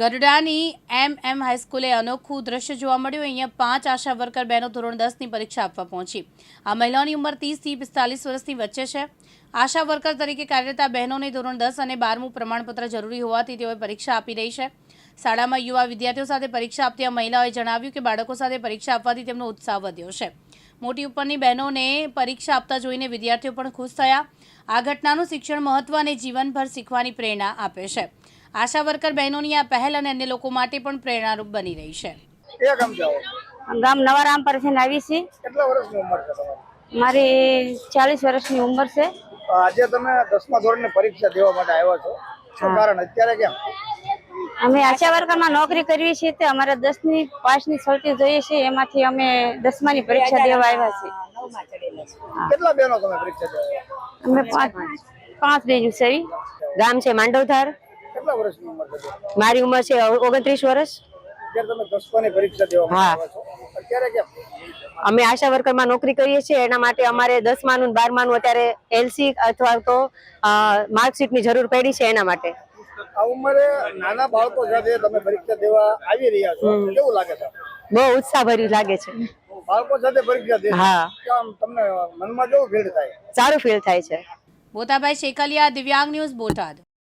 ગઢડાની એમ એમ હાઈસ્કૂલે અનોખું દ્રશ્ય જોવા મળ્યું. અહીંયા પાંચ આશા વર્કર બહેનો ધોરણ દસની પરીક્ષા આપવા પહોંચી. આ મહિલાઓની ઉંમર ત્રીસથી પિસ્તાલીસ વર્ષની વચ્ચે છે. આશા વર્કર તરીકે કાર્યરત બહેનોને ધોરણ દસ અને બારમું પ્રમાણપત્ર જરૂરી હોવાથી તેઓએ પરીક્ષા આપી રહી છે. શાળામાં યુવા વિદ્યાર્થીઓ સાથે પરીક્ષા આપતી આ મહિલાઓએ જણાવ્યું કે બાળકો સાથે પરીક્ષા આપવાથી તેમનો ઉત્સાહ વધ્યો છે. મોટી ઉપરની બહેનોને પરીક્ષા આપતા જોઈને વિદ્યાર્થીઓ પણ ખુશ થયા. આ ઘટનાનું શિક્ષણ મહત્વ અને જીવનભર શીખવાની પ્રેરણા આપે છે. આશા વર્કર બહેનોની આ પહેલ અને અન્ય લોકો માટે પણ પ્રેરણારૂપ બની રહી છે. ગામ નવારામ પર છે આવી છે. કેટલા વર્ષની ઉંમર છે તમારી? મારી ચાલીસ વર્ષની ઉંમર છે. આજે તમે દસમા ધોરણની પરીક્ષા દેવા માટે આવ્યા છો. શું કારણ? અત્યારે કેમ? અમે આશા વર્કરમાં નોકરી કરવી છે તે અમારે દસની પાંચની સળતી જોઈએ છે. એમાંથી અમે દસમાની પરીક્ષા દેવા આવ્યા છીએ. કેટલા બહેનો તમે પરીક્ષા દેવા અમે પાંચ પાંચ બેનું છે. ગામ છે માંડવધાર. કેટલા વર્ષની ઉંમર છે? મારી ઉંમર છે ઓગણત્રીસ વર્ષ. અત્યારે તમે દસમાની પરીક્ષા દેવા હા. છો. અત્યારે કેમ? અમે આશા વર્કરમાં નોકરી કરીએ છીએ. એના માટે અમારે દસમાનું ને બારમાનું અત્યારે એલસી અથવા તો માર્કશીટની જરૂર પડી છે એના માટે. આ ઉંમરે નાના બાળકો સાથે તમે પરીક્ષા દેવા આવી રહ્યા છો. કેવું લાગે છે? બહુ ઉત્સાહભર્યું લાગે છે. બાળકો સાથે પરીક્ષા દે. હા. તમને મનમાં કેવું ફીલ થાય? સારું ફીલ થાય છે. બોતાભાઈ શેકલિયા દિવ્યાંગ ન્યૂઝ બોટાદ.